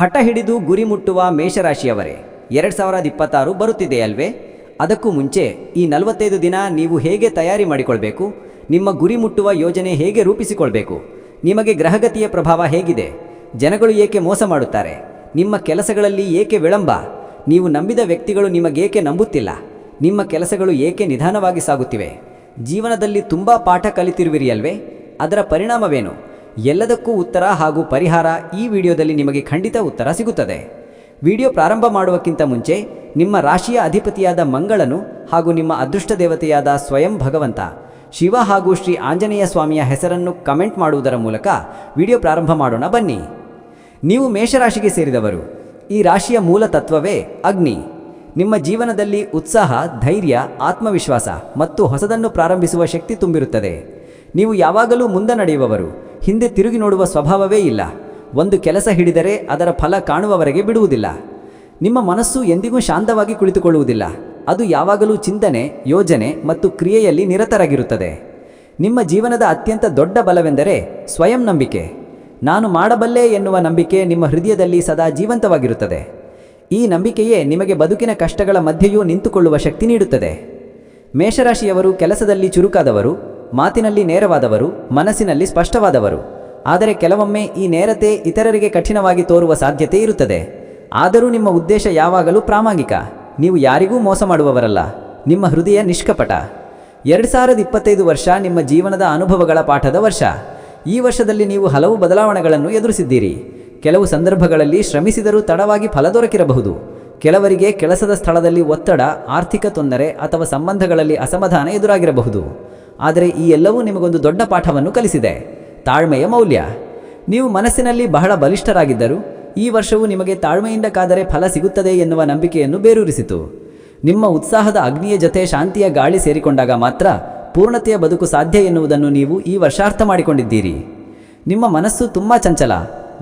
ಹಠ ಹಿಡಿದು ಗುರಿ ಮುಟ್ಟುವ ಮೇಷರಾಶಿಯವರೇ, ಎರಡು ಸಾವಿರದ ಇಪ್ಪತ್ತಾರು ಬರುತ್ತಿದೆ ಅಲ್ವೇ ಅದಕ್ಕೂ ಮುಂಚೆ ಈ ನಲವತ್ತೈದು ದಿನ ನೀವು ಹೇಗೆ ತಯಾರಿ ಮಾಡಿಕೊಳ್ಬೇಕು? ನಿಮ್ಮ ಗುರಿ ಮುಟ್ಟುವ ಯೋಜನೆ ಹೇಗೆ ರೂಪಿಸಿಕೊಳ್ಬೇಕು? ನಿಮಗೆ ಗ್ರಹಗತಿಯ ಪ್ರಭಾವ ಹೇಗಿದೆ? ಜನಗಳು ಏಕೆ ಮೋಸ ಮಾಡುತ್ತಾರೆ? ನಿಮ್ಮ ಕೆಲಸಗಳಲ್ಲಿ ಏಕೆ ವಿಳಂಬ? ನೀವು ನಂಬಿದ ವ್ಯಕ್ತಿಗಳು ನಿಮಗೇಕೆ ನಂಬುತ್ತಿಲ್ಲ? ನಿಮ್ಮ ಕೆಲಸಗಳು ಏಕೆ ನಿಧಾನವಾಗಿ ಸಾಗುತ್ತಿವೆ? ಜೀವನದಲ್ಲಿ ತುಂಬ ಪಾಠ ಕಲಿತಿರುವಿರಿ ಅಲ್ವೇ? ಅದರ ಪರಿಣಾಮವೇನು? ಎಲ್ಲದಕ್ಕೂ ಉತ್ತರ ಹಾಗೂ ಪರಿಹಾರ ಈ ವಿಡಿಯೋದಲ್ಲಿ ನಿಮಗೆ ಖಂಡಿತ ಉತ್ತರ ಸಿಗುತ್ತದೆ. ವಿಡಿಯೋ ಪ್ರಾರಂಭ ಮಾಡುವಕ್ಕಿಂತ ಮುಂಚೆ ನಿಮ್ಮ ರಾಶಿಯ ಅಧಿಪತಿಯಾದ ಮಂಗಳನು ಹಾಗೂ ನಿಮ್ಮ ಅದೃಷ್ಟ ದೇವತೆಯಾದ ಸ್ವಯಂ ಭಗವಂತ, ಶಿವ ಹಾಗೂ ಶ್ರೀ ಆಂಜನೇಯ ಸ್ವಾಮಿಯ ಹೆಸರನ್ನು ಕಮೆಂಟ್ ಮಾಡುವುದರ ಮೂಲಕ ವಿಡಿಯೋ ಪ್ರಾರಂಭ ಮಾಡೋಣ ಬನ್ನಿ. ನೀವು ಮೇಷರಾಶಿಗೆ ಸೇರಿದವರು, ಈ ರಾಶಿಯ ಮೂಲ ತತ್ವವೇ ಅಗ್ನಿ. ನಿಮ್ಮ ಜೀವನದಲ್ಲಿ ಉತ್ಸಾಹ, ಧೈರ್ಯ, ಆತ್ಮವಿಶ್ವಾಸ ಮತ್ತು ಹೊಸದನ್ನು ಪ್ರಾರಂಭಿಸುವ ಶಕ್ತಿ ತುಂಬಿರುತ್ತದೆ. ನೀವು ಯಾವಾಗಲೂ ಮುಂದೆ ನಡೆಯುವವರು ಹಿಂದೆ ತಿರುಗಿ ನೋಡುವ ಸ್ವಭಾವವೇ ಇಲ್ಲ. ಒಂದು ಕೆಲಸ ಹಿಡಿದರೆ ಅದರ ಫಲ ಕಾಣುವವರೆಗೆ ಬಿಡುವುದಿಲ್ಲ. ನಿಮ್ಮ ಮನಸ್ಸು ಎಂದಿಗೂ ಶಾಂತವಾಗಿ ಕುಳಿತುಕೊಳ್ಳುವುದಿಲ್ಲ. ಅದು ಯಾವಾಗಲೂ ಚಿಂತನೆ, ಯೋಜನೆ ಮತ್ತು ಕ್ರಿಯೆಯಲ್ಲಿ ನಿರತರಾಗಿರುತ್ತದೆ. ನಿಮ್ಮ ಜೀವನದ ಅತ್ಯಂತ ದೊಡ್ಡ ಬಲವೆಂದರೆ ಸ್ವಯಂ ನಂಬಿಕೆ. ನಾನು ಮಾಡಬಲ್ಲೆ ಎನ್ನುವ ನಂಬಿಕೆ ನಿಮ್ಮ ಹೃದಯದಲ್ಲಿ ಸದಾ ಜೀವಂತವಾಗಿರುತ್ತದೆ. ಈ ನಂಬಿಕೆಯೇ ನಿಮಗೆ ಬದುಕಿನ ಕಷ್ಟಗಳ ಮಧ್ಯೆಯೂ ನಿಂತುಕೊಳ್ಳುವ ಶಕ್ತಿ ನೀಡುತ್ತದೆ. ಮೇಷರಾಶಿಯವರು ಕೆಲಸದಲ್ಲಿ ಚುರುಕಾದವರು ಮಾತಿನಲ್ಲಿ ನೇರವಾದವರು, ಮನಸ್ಸಿನಲ್ಲಿ ಸ್ಪಷ್ಟವಾದವರು. ಆದರೆ ಕೆಲವೊಮ್ಮೆ ಈ ನೇರತೆ ಇತರರಿಗೆ ಕಠಿಣವಾಗಿ ತೋರುವ ಸಾಧ್ಯತೆ ಇರುತ್ತದೆ. ಆದರೂ ನಿಮ್ಮ ಉದ್ದೇಶ ಯಾವಾಗಲೂ ಪ್ರಾಮಾಣಿಕ. ನೀವು ಯಾರಿಗೂ ಮೋಸ ಮಾಡುವವರಲ್ಲ. ನಿಮ್ಮ ಹೃದಯ ನಿಷ್ಕಪಟ. ಎರಡು ಸಾವಿರದ ಇಪ್ಪತ್ತೈದು ವರ್ಷ ನಿಮ್ಮ ಜೀವನದ ಅನುಭವಗಳ ಪಾಠದ ವರ್ಷ. ಈ ವರ್ಷದಲ್ಲಿ ನೀವು ಹಲವು ಬದಲಾವಣೆಗಳನ್ನು ಎದುರಿಸಿದ್ದೀರಿ. ಕೆಲವು ಸಂದರ್ಭಗಳಲ್ಲಿ ಶ್ರಮಿಸಿದರೂ ತಡವಾಗಿ ಫಲ ದೊರಕಿರಬಹುದು. ಕೆಲವರಿಗೆ ಕೆಲಸದ ಸ್ಥಳದಲ್ಲಿ ಒತ್ತಡ, ಆರ್ಥಿಕ ತೊಂದರೆ ಅಥವಾ ಸಂಬಂಧಗಳಲ್ಲಿ ಅಸಮಾಧಾನ ಎದುರಾಗಿರಬಹುದು. ಆದರೆ ಈ ಎಲ್ಲವೂ ನಿಮಗೊಂದು ದೊಡ್ಡ ಪಾಠವನ್ನು ಕಲಿಸಿದೆ. ತಾಳ್ಮೆಯ ಮೌಲ್ಯ. ನೀವು ಮನಸ್ಸಿನಲ್ಲಿ ಬಹಳ ಬಲಿಷ್ಠರಾಗಿದ್ದರು ಈ ವರ್ಷವು ನಿಮಗೆ ತಾಳ್ಮೆಯಿಂದ ಕಾದರೆ ಫಲ ಸಿಗುತ್ತದೆ ಎನ್ನುವ ನಂಬಿಕೆಯನ್ನು ಬೇರೂರಿಸಿತು. ನಿಮ್ಮ ಉತ್ಸಾಹದ ಅಗ್ನಿಯ ಜೊತೆ ಶಾಂತಿಯ ಗಾಳಿ ಸೇರಿಕೊಂಡಾಗ ಮಾತ್ರ ಪೂರ್ಣತೆಯ ಬದುಕು ಸಾಧ್ಯ ಎನ್ನುವುದನ್ನು ನೀವು ಈ ವರ್ಷ ಅರ್ಥ ಮಾಡಿಕೊಂಡಿದ್ದೀರಿ. ನಿಮ್ಮ ಮನಸ್ಸು ತುಂಬ ಚಂಚಲ.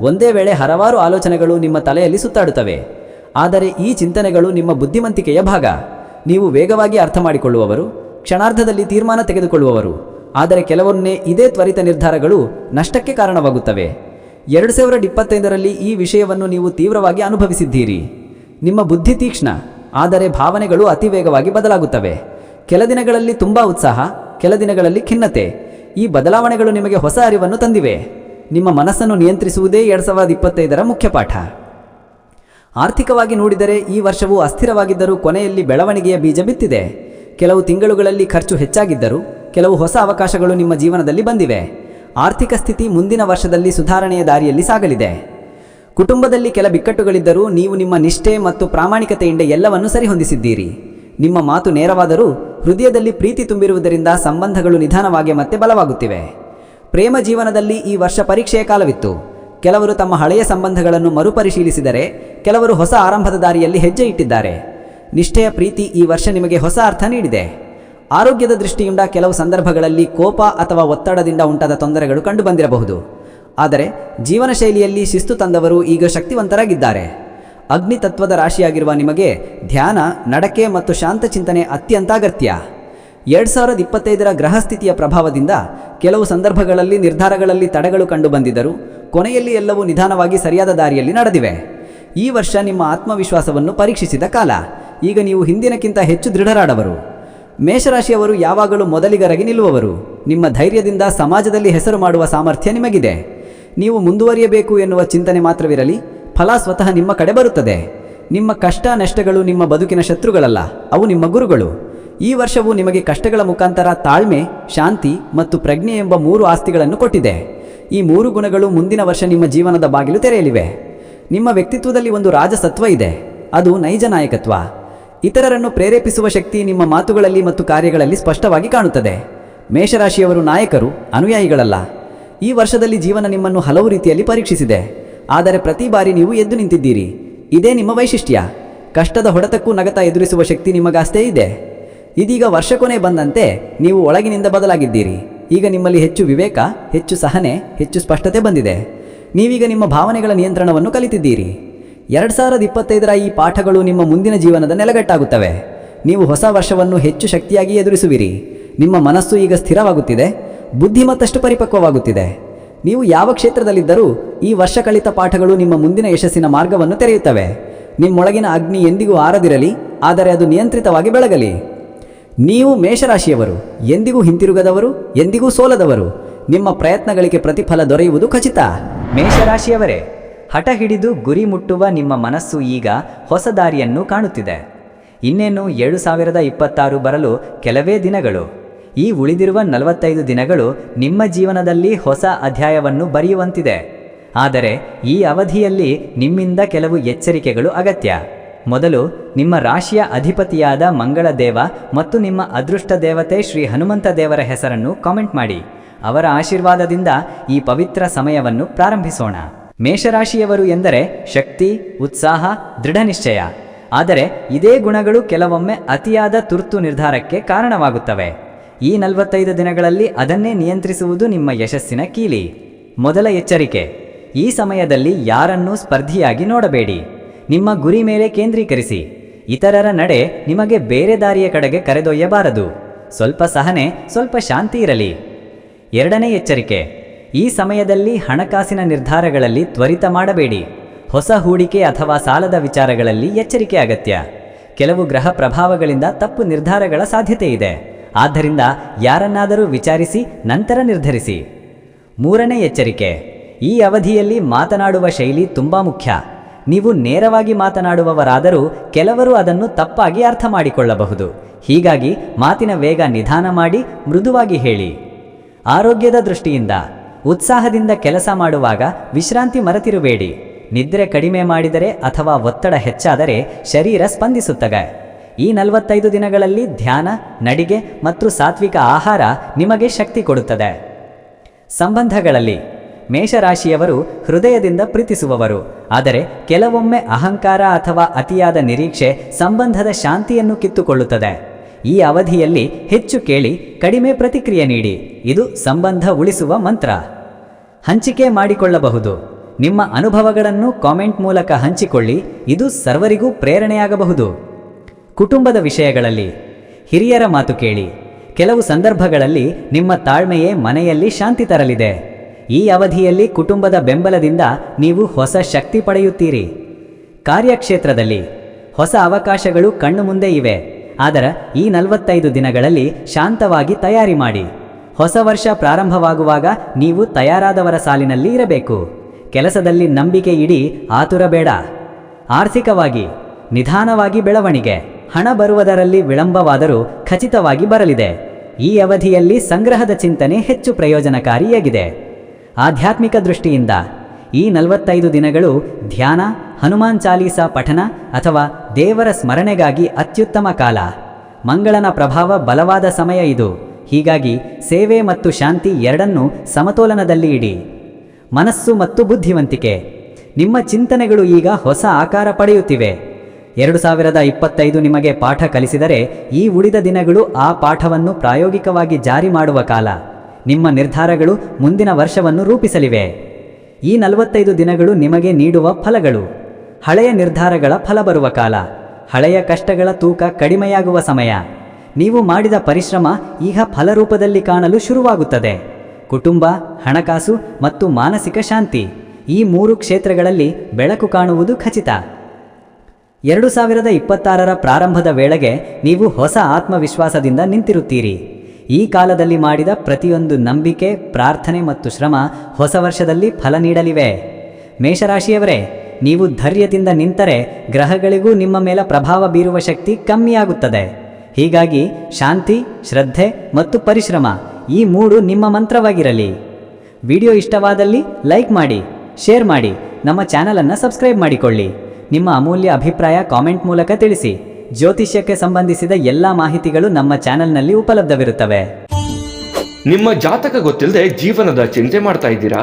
ಒಂದೇ ವೇಳೆ ಹಲವಾರು ಆಲೋಚನೆಗಳು ನಿಮ್ಮ ತಲೆಯಲ್ಲಿ ಸುತ್ತಾಡುತ್ತವೆ. ಆದರೆ ಈ ಚಿಂತನೆಗಳು ನಿಮ್ಮ ಬುದ್ಧಿವಂತಿಕೆಯ ಭಾಗ. ನೀವು ವೇಗವಾಗಿ ಅರ್ಥ ಮಾಡಿಕೊಳ್ಳುವವರು ಕ್ಷಣಾರ್ಧದಲ್ಲಿ ತೀರ್ಮಾನ ತೆಗೆದುಕೊಳ್ಳುವವರು. ಆದರೆ ಕೆಲವೊಮ್ಮೆ ಇದೇ ತ್ವರಿತ ನಿರ್ಧಾರಗಳು ನಷ್ಟಕ್ಕೆ ಕಾರಣವಾಗುತ್ತವೆ. ಎರಡು ಸಾವಿರದ ಇಪ್ಪತ್ತೈದರಲ್ಲಿ ಈ ವಿಷಯವನ್ನು ನೀವು ತೀವ್ರವಾಗಿ ಅನುಭವಿಸಿದ್ದೀರಿ. ನಿಮ್ಮ ಬುದ್ಧಿ ತೀಕ್ಷ್ಣ, ಆದರೆ ಭಾವನೆಗಳು ಅತಿ ವೇಗವಾಗಿ ಬದಲಾಗುತ್ತವೆ. ಕೆಲ ದಿನಗಳಲ್ಲಿ ತುಂಬ ಉತ್ಸಾಹ, ಕೆಲ ದಿನಗಳಲ್ಲಿ ಖಿನ್ನತೆ. ಈ ಬದಲಾವಣೆಗಳು ನಿಮಗೆ ಹೊಸ ಅರಿವನ್ನು ತಂದಿವೆ. ನಿಮ್ಮ ಮನಸ್ಸನ್ನು ನಿಯಂತ್ರಿಸುವುದೇ ಎರಡು ಸಾವಿರದ ಇಪ್ಪತ್ತೈದರ ಮುಖ್ಯ ಪಾಠ. ಆರ್ಥಿಕವಾಗಿ ನೋಡಿದರೆ ಈ ವರ್ಷವು ಅಸ್ಥಿರವಾಗಿದ್ದರೂ ಕೊನೆಯಲ್ಲಿ ಬೆಳವಣಿಗೆಯ ಬೀಜ ಬಿತ್ತಿದೆ. ಕೆಲವು ತಿಂಗಳುಗಳಲ್ಲಿ ಖರ್ಚು ಹೆಚ್ಚಾಗಿದ್ದರೂ ಕೆಲವು ಹೊಸ ಅವಕಾಶಗಳು ನಿಮ್ಮ ಜೀವನದಲ್ಲಿ ಬಂದಿವೆ. ಆರ್ಥಿಕ ಸ್ಥಿತಿ ಮುಂದಿನ ವರ್ಷದಲ್ಲಿ ಸುಧಾರಣೆಯ ದಾರಿಯಲ್ಲಿ ಸಾಗಲಿದೆ. ಕುಟುಂಬದಲ್ಲಿ ಕೆಲ ಬಿಕ್ಕಟ್ಟುಗಳಿದ್ದರೂ ನೀವು ನಿಮ್ಮ ನಿಷ್ಠೆ ಮತ್ತು ಪ್ರಾಮಾಣಿಕತೆಯಿಂದ ಎಲ್ಲವನ್ನೂ ಸರಿಹೊಂದಿಸಿದ್ದೀರಿ. ನಿಮ್ಮ ಮಾತು ನೇರವಾದರೂ ಹೃದಯದಲ್ಲಿ ಪ್ರೀತಿ ತುಂಬಿರುವುದರಿಂದ ಸಂಬಂಧಗಳು ನಿಧಾನವಾಗಿ ಮತ್ತೆ ಬಲವಾಗುತ್ತಿವೆ. ಪ್ರೇಮ ಜೀವನದಲ್ಲಿ ಈ ವರ್ಷ ಪರೀಕ್ಷೆಯ ಕಾಲವಿತ್ತು. ಕೆಲವರು ತಮ್ಮ ಹಳೆಯ ಸಂಬಂಧಗಳನ್ನು ಮರುಪರಿಶೀಲಿಸಿದರೆ, ಕೆಲವರು ಹೊಸ ಆರಂಭದ ದಾರಿಯಲ್ಲಿ ಹೆಜ್ಜೆ ಇಟ್ಟಿದ್ದಾರೆ. ನಿಷ್ಠೆಯ ಪ್ರೀತಿ ಈ ವರ್ಷ ನಿಮಗೆ ಹೊಸ ಅರ್ಥ ನೀಡಿದೆ. ಆರೋಗ್ಯದ ದೃಷ್ಟಿಯಿಂದ ಕೆಲವು ಸಂದರ್ಭಗಳಲ್ಲಿ ಕೋಪ ಅಥವಾ ಒತ್ತಡದಿಂದ ಉಂಟಾದ ತೊಂದರೆಗಳು ಕಂಡುಬಂದಿರಬಹುದು. ಆದರೆ ಜೀವನ ಶೈಲಿಯಲ್ಲಿ ಶಿಸ್ತು ತಂದವರು ಈಗ ಶಕ್ತಿವಂತರಾಗಿದ್ದಾರೆ. ಅಗ್ನಿ ತತ್ವದ ರಾಶಿಯಾಗಿರುವ ನಿಮಗೆ ಧ್ಯಾನ, ನಡಕೆ ಮತ್ತು ಶಾಂತ ಚಿಂತನೆ ಅತ್ಯಂತ ಅಗತ್ಯ. ಎರಡು ಸಾವಿರದ ಇಪ್ಪತ್ತೈದರ ಗ್ರಹಸ್ಥಿತಿಯ ಪ್ರಭಾವದಿಂದ ಕೆಲವು ಸಂದರ್ಭಗಳಲ್ಲಿ ನಿರ್ಧಾರಗಳಲ್ಲಿ ತಡೆಗಳು ಕಂಡುಬಂದಿದ್ದರೂ, ಕೊನೆಯಲ್ಲಿ ಎಲ್ಲವೂ ನಿಧಾನವಾಗಿ ಸರಿಯಾದ ದಾರಿಯಲ್ಲಿ ನಡೆದಿವೆ. ಈ ವರ್ಷ ನಿಮ್ಮ ಆತ್ಮವಿಶ್ವಾಸವನ್ನು ಪರೀಕ್ಷಿಸಿದ ಕಾಲ. ಈಗ ನೀವು ಹಿಂದಿನಕ್ಕಿಂತ ಹೆಚ್ಚು ದೃಢರಾಡವರು ಮೇಷರಾಶಿಯವರು ಯಾವಾಗಲೂ ಮೊದಲಿಗರಾಗಿ ನಿಲ್ಲುವವರು. ನಿಮ್ಮ ಧೈರ್ಯದಿಂದ ಸಮಾಜದಲ್ಲಿ ಹೆಸರು ಮಾಡುವ ಸಾಮರ್ಥ್ಯ ನಿಮಗಿದೆ. ನೀವು ಮುಂದುವರಿಯಬೇಕು ಎನ್ನುವ ಚಿಂತನೆ ಮಾತ್ರವಿರಲಿ, ಫಲ ಸ್ವತಃ ನಿಮ್ಮ ಕಡೆ ಬರುತ್ತದೆ. ನಿಮ್ಮ ಕಷ್ಟ ನಷ್ಟಗಳು ನಿಮ್ಮ ಬದುಕಿನ ಶತ್ರುಗಳಲ್ಲ, ಅವು ನಿಮ್ಮ ಗುರುಗಳು. ಈ ವರ್ಷವು ನಿಮಗೆ ಕಷ್ಟಗಳ ಮುಖಾಂತರ ತಾಳ್ಮೆ, ಶಾಂತಿ ಮತ್ತು ಪ್ರಜ್ಞೆ ಎಂಬ ಮೂರು ಆಸ್ತಿಗಳನ್ನು ಕೊಟ್ಟಿದೆ. ಈ ಮೂರು ಗುಣಗಳು ಮುಂದಿನ ವರ್ಷ ನಿಮ್ಮ ಜೀವನದ ಬಾಗಿಲು ತೆರೆಯಲಿವೆ. ನಿಮ್ಮ ವ್ಯಕ್ತಿತ್ವದಲ್ಲಿ ಒಂದು ರಾಜಸತ್ವ ಇದೆ. ಅದು ನೈಜ ನಾಯಕತ್ವ. ಇತರರನ್ನು ಪ್ರೇರೇಪಿಸುವ ಶಕ್ತಿ ನಿಮ್ಮ ಮಾತುಗಳಲ್ಲಿ ಮತ್ತು ಕಾರ್ಯಗಳಲ್ಲಿ ಸ್ಪಷ್ಟವಾಗಿ ಕಾಣುತ್ತದೆ. ಮೇಷರಾಶಿಯವರು ನಾಯಕರು, ಅನುಯಾಯಿಗಳಲ್ಲ. ಈ ವರ್ಷದಲ್ಲಿ ಜೀವನ ನಿಮ್ಮನ್ನು ಹಲವು ರೀತಿಯಲ್ಲಿ ಪರೀಕ್ಷಿಸಿದೆ. ಆದರೆ ಪ್ರತಿ ಬಾರಿ ನೀವು ಎದ್ದು ನಿಂತಿದ್ದೀರಿ. ಇದೇ ನಿಮ್ಮ ವೈಶಿಷ್ಟ್ಯ. ಕಷ್ಟದ ಹೊಡೆತಕ್ಕೂ ನಗತ ಎದುರಿಸುವ ಶಕ್ತಿ ನಿಮಗಾಸ್ತೇ ಇದೆ. ಇದೀಗ ವರ್ಷ ಕೊನೆ ಬಂದಂತೆ ನೀವು ಒಳಗಿನಿಂದ ಬದಲಾಗಿದ್ದೀರಿ. ಈಗ ನಿಮ್ಮಲ್ಲಿ ಹೆಚ್ಚು ವಿವೇಕ, ಹೆಚ್ಚು ಸಹನೆ, ಹೆಚ್ಚು ಸ್ಪಷ್ಟತೆ ಬಂದಿದೆ. ನೀವೀಗ ನಿಮ್ಮ ಭಾವನೆಗಳ ನಿಯಂತ್ರಣವನ್ನು ಕಲಿತಿದ್ದೀರಿ. ಎರಡು ಸಾವಿರದ ಇಪ್ಪತ್ತೈದರ ಈ ಪಾಠಗಳು ನಿಮ್ಮ ಮುಂದಿನ ಜೀವನದ ನೆಲೆಗಟ್ಟಾಗುತ್ತವೆ. ನೀವು ಹೊಸ ವರ್ಷವನ್ನು ಹೆಚ್ಚು ಶಕ್ತಿಯಾಗಿ ಎದುರಿಸುವಿರಿ. ನಿಮ್ಮ ಮನಸ್ಸು ಈಗ ಸ್ಥಿರವಾಗುತ್ತಿದೆ. ಬುದ್ಧಿ ಮತ್ತಷ್ಟು ಪರಿಪಕ್ವವಾಗುತ್ತಿದೆ. ನೀವು ಯಾವ ಕ್ಷೇತ್ರದಲ್ಲಿದ್ದರೂ ಈ ವರ್ಷ ಕಲಿತ ಪಾಠಗಳು ನಿಮ್ಮ ಮುಂದಿನ ಯಶಸ್ಸಿನ ಮಾರ್ಗವನ್ನು ತೆರೆಯುತ್ತವೆ. ನಿಮ್ಮೊಳಗಿನ ಅಗ್ನಿ ಎಂದಿಗೂ ಆರದಿರಲಿ, ಆದರೆ ಅದು ನಿಯಂತ್ರಿತವಾಗಿ ಬೆಳಗಲಿ. ನೀವು ಮೇಷರಾಶಿಯವರು, ಎಂದಿಗೂ ಹಿಂತಿರುಗದವರು, ಎಂದಿಗೂ ಸೋಲದವರು, ನಿಮ್ಮ ಪ್ರಯತ್ನಗಳಿಗೆ ಪ್ರತಿಫಲ ದೊರೆಯುವುದು ಖಚಿತ. ಮೇಷರಾಶಿಯವರೇ ಹಠ ಹಿಡಿದು ಗುರಿ ಮುಟ್ಟುವ ನಿಮ್ಮ ಮನಸ್ಸು ಈಗ ಹೊಸ ದಾರಿಯನ್ನು ಕಾಣುತ್ತಿದೆ. ಇನ್ನೇನು ಏಳು ಸಾವಿರದ ಇಪ್ಪತ್ತಾರು ಬರಲು ಕೆಲವೇ ದಿನಗಳು. ಈ ಉಳಿದಿರುವ ನಲವತ್ತೈದು ದಿನಗಳು ನಿಮ್ಮ ಜೀವನದಲ್ಲಿ ಹೊಸ ಅಧ್ಯಾಯವನ್ನು ಬರೆಯುವಂತಿದೆ. ಆದರೆ ಈ ಅವಧಿಯಲ್ಲಿ ನಿಮ್ಮಿಂದ ಕೆಲವು ಎಚ್ಚರಿಕೆಗಳು ಅಗತ್ಯ. ಮೊದಲು ನಿಮ್ಮ ರಾಶಿಯ ಅಧಿಪತಿಯಾದ ಮಂಗಳ ದೇವ ಮತ್ತು ನಿಮ್ಮ ಅದೃಷ್ಟ ದೇವತೆ ಶ್ರೀ ಹನುಮಂತ ದೇವರ ಹೆಸರನ್ನು ಕಾಮೆಂಟ್ ಮಾಡಿ. ಅವರ ಆಶೀರ್ವಾದದಿಂದ ಈ ಪವಿತ್ರ ಸಮಯವನ್ನು ಪ್ರಾರಂಭಿಸೋಣ. ಮೇಷರಾಶಿಯವರು ಎಂದರೆ ಶಕ್ತಿ, ಉತ್ಸಾಹ, ದೃಢನಿಶ್ಚಯ. ಆದರೆ ಇದೇ ಗುಣಗಳು ಕೆಲವೊಮ್ಮೆ ಅತಿಯಾದ ತುರ್ತು ನಿರ್ಧಾರಕ್ಕೆ ಕಾರಣವಾಗುತ್ತವೆ. ಈ ನಲವತ್ತೈದು ದಿನಗಳಲ್ಲಿ ಅದನ್ನೇ ನಿಯಂತ್ರಿಸುವುದು ನಿಮ್ಮ ಯಶಸ್ಸಿನ ಕೀಲಿ. ಮೊದಲ ಎಚ್ಚರಿಕೆ. ಈ ಸಮಯದಲ್ಲಿ ಯಾರನ್ನೂ ಸ್ಪರ್ಧಿಯಾಗಿ ನೋಡಬೇಡಿ. ನಿಮ್ಮ ಗುರಿ ಮೇಲೆ ಕೇಂದ್ರೀಕರಿಸಿ. ಇತರರ ನಡೆ ನಿಮಗೆ ಬೇರೆ ದಾರಿಯ ಕಡೆಗೆ ಕರೆದೊಯ್ಯಬಾರದು. ಸ್ವಲ್ಪ ಸಹನೆ, ಸ್ವಲ್ಪ ಶಾಂತಿ ಇರಲಿ. ಎರಡನೇ ಎಚ್ಚರಿಕೆ. ಈ ಸಮಯದಲ್ಲಿ ಹಣಕಾಸಿನ ನಿರ್ಧಾರಗಳಲ್ಲಿ ತ್ವರಿತ ಮಾಡಬೇಡಿ. ಹೊಸ ಹೂಡಿಕೆ ಅಥವಾ ಸಾಲದ ವಿಚಾರಗಳಲ್ಲಿ ಎಚ್ಚರಿಕೆ ಅಗತ್ಯ. ಕೆಲವು ಗ್ರಹ ಪ್ರಭಾವಗಳಿಂದ ತಪ್ಪು ನಿರ್ಧಾರಗಳ ಸಾಧ್ಯತೆ ಇದೆ. ಆದ್ದರಿಂದ ಯಾರನ್ನಾದರೂ ವಿಚಾರಿಸಿ, ನಂತರ ನಿರ್ಧರಿಸಿ. ಮೂರನೇ ಎಚ್ಚರಿಕೆ. ಈ ಅವಧಿಯಲ್ಲಿ ಮಾತನಾಡುವ ಶೈಲಿ ತುಂಬಾ ಮುಖ್ಯ. ನೀವು ನೇರವಾಗಿ ಮಾತನಾಡುವವರಾದರೂ ಕೆಲವರು ಅದನ್ನು ತಪ್ಪಾಗಿ ಅರ್ಥ ಮಾಡಿಕೊಳ್ಳಬಹುದು. ಹೀಗಾಗಿ ಮಾತಿನ ವೇಗ ನಿಧಾನ ಮಾಡಿ ಮೃದುವಾಗಿ ಹೇಳಿ. ಆರೋಗ್ಯದ ದೃಷ್ಟಿಯಿಂದ. ಉತ್ಸಾಹದಿಂದ ಕೆಲಸ ಮಾಡುವಾಗ ವಿಶ್ರಾಂತಿ ಮರೆತಿರಬೇಡಿ. ನಿದ್ರೆ ಕಡಿಮೆ ಮಾಡಿದರೆ ಅಥವಾ ಒತ್ತಡ ಹೆಚ್ಚಾದರೆ ಶರೀರ ಸ್ಪಂದಿಸುತ್ತದೆ. ಈ ನಲವತ್ತೈದು ದಿನಗಳಲ್ಲಿ ಧ್ಯಾನ, ನಡಿಗೆ ಮತ್ತು ಸಾತ್ವಿಕ ಆಹಾರ ನಿಮಗೆ ಶಕ್ತಿ ಕೊಡುತ್ತದೆ. ಸಂಬಂಧಗಳಲ್ಲಿ ಮೇಷರಾಶಿಯವರು ಹೃದಯದಿಂದ ಪ್ರೀತಿಸುವವರು. ಆದರೆ ಕೆಲವೊಮ್ಮೆ ಅಹಂಕಾರ ಅಥವಾ ಅತಿಯಾದ ನಿರೀಕ್ಷೆ ಸಂಬಂಧದ ಶಾಂತಿಯನ್ನು ಕಿತ್ತುಕೊಳ್ಳುತ್ತದೆ. ಈ ಅವಧಿಯಲ್ಲಿ ಹೆಚ್ಚು ಕೇಳಿ ಕಡಿಮೆ ಪ್ರತಿಕ್ರಿಯೆ ನೀಡಿ. ಇದು ಸಂಬಂಧ ಉಳಿಸುವ ಮಂತ್ರ. ಹಂಚಿಕೆ ಮಾಡಿಕೊಳ್ಳಬಹುದು. ನಿಮ್ಮ ಅನುಭವಗಳನ್ನು ಕಾಮೆಂಟ್ ಮೂಲಕ ಹಂಚಿಕೊಳ್ಳಿ. ಇದು ಸರ್ವರಿಗೂ ಪ್ರೇರಣೆಯಾಗಬಹುದು. ಕುಟುಂಬದ ವಿಷಯಗಳಲ್ಲಿ ಹಿರಿಯರ ಮಾತು ಕೇಳಿ. ಕೆಲವು ಸಂದರ್ಭಗಳಲ್ಲಿ ನಿಮ್ಮ ತಾಳ್ಮೆಯೇ ಮನೆಯಲ್ಲಿ ಶಾಂತಿ ತರಲಿದೆ. ಈ ಅವಧಿಯಲ್ಲಿ ಕುಟುಂಬದ ಬೆಂಬಲದಿಂದ ನೀವು ಹೊಸ ಶಕ್ತಿ ಪಡೆಯುತ್ತೀರಿ. ಕಾರ್ಯಕ್ಷೇತ್ರದಲ್ಲಿ ಹೊಸ ಅವಕಾಶಗಳು ಕಣ್ಣು ಮುಂದೆ ಇವೆ. ಆದರೆ ಈ ನಲವತ್ತೈದು ದಿನಗಳಲ್ಲಿ ಶಾಂತವಾಗಿ ತಯಾರಿ ಮಾಡಿ. ಹೊಸ ವರ್ಷ ಪ್ರಾರಂಭವಾಗುವಾಗ ನೀವು ತಯಾರಾದವರ ಸಾಲಿನಲ್ಲಿ ಇರಬೇಕು. ಕೆಲಸದಲ್ಲಿ ನಂಬಿಕೆ ಇಡಿ ಆತುರ ಬೇಡ ಆರ್ಥಿಕವಾಗಿ, ನಿಧಾನವಾಗಿ ಬೆಳವಣಿಗೆ, ಹಣ ಬರುವುದರಲ್ಲಿ ವಿಳಂಬವಾದರೂ ಖಚಿತವಾಗಿ ಬರಲಿದೆ. ಈ ಅವಧಿಯಲ್ಲಿ ಸಂಗ್ರಹದ ಚಿಂತನೆ ಹೆಚ್ಚು ಪ್ರಯೋಜನಕಾರಿಯಾಗಿದೆ. ಆಧ್ಯಾತ್ಮಿಕ ದೃಷ್ಟಿಯಿಂದ ಈ ನಲವತ್ತೈದು ದಿನಗಳು ಧ್ಯಾನ ಹನುಮಾನ್ ಚಾಲೀಸಾ ಪಠನ ಅಥವಾ ದೇವರ ಸ್ಮರಣೆಗಾಗಿ ಅತ್ಯುತ್ತಮ ಕಾಲ. ಮಂಗಳನ ಪ್ರಭಾವ ಬಲವಾದ ಸಮಯ ಇದು. ಹೀಗಾಗಿ ಸೇವೆ ಮತ್ತು ಶಾಂತಿ ಎರಡನ್ನೂ ಸಮತೋಲನದಲ್ಲಿ ಇಡಿ. ಮನಸ್ಸು ಮತ್ತು ಬುದ್ಧಿವಂತಿಕೆ. ನಿಮ್ಮ ಚಿಂತನೆಗಳು ಈಗ ಹೊಸ ಆಕಾರ ಪಡೆಯುತ್ತಿವೆ. ಎರಡು ಸಾವಿರದ ಇಪ್ಪತ್ತೈದು ನಿಮಗೆ ಪಾಠ ಕಲಿಸಿದರೆ ಈ ಉಳಿದ ದಿನಗಳು ಆ ಪಾಠವನ್ನು ಪ್ರಾಯೋಗಿಕವಾಗಿ ಜಾರಿ ಮಾಡುವ ಕಾಲ. ನಿಮ್ಮ ನಿರ್ಧಾರಗಳು ಮುಂದಿನ ವರ್ಷವನ್ನು ರೂಪಿಸಲಿವೆ. ಈ ನಲವತ್ತೈದು ದಿನಗಳು ನಿಮಗೆ ನೀಡುವ ಫಲಗಳು. ಹಳೆಯ ನಿರ್ಧಾರಗಳ ಫಲ ಬರುವ ಕಾಲ. ಹಳೆಯ ಕಷ್ಟಗಳ ತೂಕ ಕಡಿಮೆಯಾಗುವ ಸಮಯ. ನೀವು ಮಾಡಿದ ಪರಿಶ್ರಮ ಈಗ ಫಲರೂಪದಲ್ಲಿ ಕಾಣಲು ಶುರುವಾಗುತ್ತದೆ. ಕುಟುಂಬ, ಹಣಕಾಸು ಮತ್ತು ಮಾನಸಿಕ ಶಾಂತಿ ಈ ಮೂರು ಕ್ಷೇತ್ರಗಳಲ್ಲಿ ಬೆಳಕು ಕಾಣುವುದು ಖಚಿತ. ಎರಡು ಸಾವಿರದ ಇಪ್ಪತ್ತಾರರ ಪ್ರಾರಂಭದ ವೇಳೆಗೆ ನೀವು ಹೊಸ ಆತ್ಮವಿಶ್ವಾಸದಿಂದ ನಿಂತಿರುತ್ತೀರಿ. ಈ ಕಾಲದಲ್ಲಿ ಮಾಡಿದ ಪ್ರತಿಯೊಂದು ನಂಬಿಕೆ, ಪ್ರಾರ್ಥನೆ ಮತ್ತು ಶ್ರಮ ಹೊಸ ವರ್ಷದಲ್ಲಿ ಫಲ ನೀಡಲಿವೆ. ಮೇಷರಾಶಿಯವರೇ ನೀವು ಧೈರ್ಯದಿಂದ ನಿಂತರೆ ಗ್ರಹಗಳಿಗೂ ನಿಮ್ಮ ಮೇಲೆ ಪ್ರಭಾವ ಬೀರುವ ಶಕ್ತಿ ಕಮ್ಮಿಯಾಗುತ್ತದೆ. ಹೀಗಾಗಿ ಶಾಂತಿ, ಶ್ರದ್ಧೆ ಮತ್ತು ಪರಿಶ್ರಮ ಈ ಮೂರು ನಿಮ್ಮ ಮಂತ್ರವಾಗಿರಲಿ. ವಿಡಿಯೋ ಇಷ್ಟವಾದಲ್ಲಿ ಲೈಕ್ ಮಾಡಿ, ಶೇರ್ ಮಾಡಿ, ನಮ್ಮ ಚಾನಲನ್ನು ಸಬ್ಸ್ಕ್ರೈಬ್ ಮಾಡಿಕೊಳ್ಳಿ. ನಿಮ್ಮ ಅಮೂಲ್ಯ ಅಭಿಪ್ರಾಯ ಕಾಮೆಂಟ್ ಮೂಲಕ ತಿಳಿಸಿ. ಜ್ಯೋತಿಷ್ಯಕ್ಕೆ ಸಂಬಂಧಿಸಿದ ಎಲ್ಲ ಮಾಹಿತಿಗಳು ನಮ್ಮ ಚಾನೆಲ್ನಲ್ಲಿ ಉಪಲಬ್ಧವಿರುತ್ತವೆ. ನಿಮ್ಮ ಜಾತಕ ಗೊತ್ತಿಲ್ಲದೆ ಜೀವನದ ಚಿಂತೆ ಮಾಡ್ತಾ ಇದ್ದೀರಾ?